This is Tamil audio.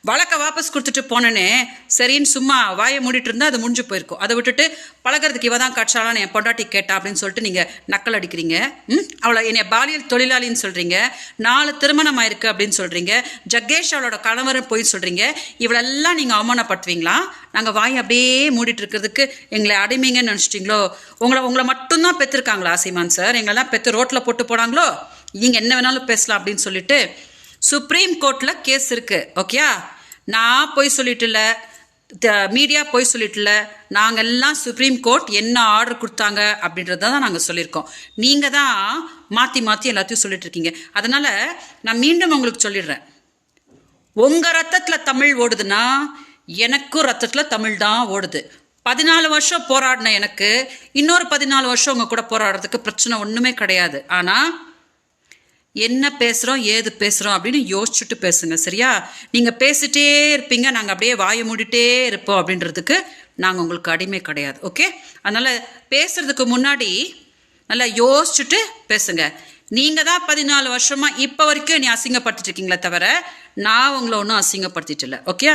வழக்க வாபஸ் கொடுத்துட்டு போனேனே சரின்னு சும்மா வாயை மூடிட்டு இருந்தால் அது முடிஞ்சு போயிருக்கும். அதை விட்டுட்டு பழகிறதுக்கு இவ தான் கட்சாலான்னு என் பொண்டாட்டி கேட்டா அப்படின்னு சொல்லிட்டு நீங்கள் நக்கல் அடிக்கிறீங்க. ம்? அவளை என்னை பாலியல் தொழிலாளின்னு சொல்கிறீங்க நாலு திருமணம் ஆயிருக்கு அப்படின்னு சொல்கிறீங்க ஜக்கேஷ் அவளோட கணவரும் போய் சொல்கிறீங்க இவளெல்லாம் நீங்கள் அவமானப்படுத்துவீங்களா? நாங்கள் வாயை அப்படியே மூடிட்டு இருக்கிறதுக்கு எங்களை அடிமைங்கன்னு நினச்சிட்டிங்களோ? உங்களை உங்களை மட்டும்தான் பெற்றிருக்காங்களா சீமான் சார்? எங்களெல்லாம் பெற்று ரோட்டில் போட்டு போனாங்களோ? நீங்கள் என்ன வேணாலும் பேசலாம் அப்படின்னு சொல்லிட்டு சுப்ரீம் கோர்ட்டில் கேஸ் இருக்குது ஓகேயா நான் போய் சொல்லிட்டுல மீடியா போய் சொல்லிட்டுல நாங்கள் எல்லாம் சுப்ரீம் கோர்ட் என்ன ஆர்டர் கொடுத்தாங்க அப்படின்றத தான் நாங்கள் சொல்லியிருக்கோம். நீங்கள் தான் மாற்றி மாற்றி எல்லாத்தையும் சொல்லிட்டு இருக்கீங்க. அதனால் நான் மீண்டும் உங்களுக்கு சொல்லிடுறேன். உங்கள் ரத்தத்தில் தமிழ் ஓடுதுன்னா எனக்கும் ரத்தத்தில் தமிழ் தான் ஓடுது. பதினாலு வருஷம் போராடின எனக்கு இன்னொரு பதினாலு வருஷம் உங்கள் கூட போராடுறதுக்கு பிரச்சனை ஒன்றுமே கிடையாது. ஆனால் என்ன பேசுகிறோம் ஏது பேசுகிறோம் அப்படின்னு யோசிச்சுட்டு பேசுங்க சரியா? நீங்கள் பேசிட்டே இருப்பீங்க நாங்கள் அப்படியே வாயை மூடிட்டே இருப்போம் அப்படின்றதுக்கு நாங்கள் உங்களுக்கு அடிமை கிடையாது ஓகே அதனால் பேசுறதுக்கு முன்னாடி நல்லா யோசிச்சுட்டு பேசுங்க. நீங்கள் தான் பதினாலு வருஷமாக இப்போ வரைக்கும் நீ அசிங்கப்படுத்திட்டு இருக்கீங்களே தவிர நான் உங்களை ஒன்றும் அசிங்கப்படுத்திட்டு இல்லை ஓகே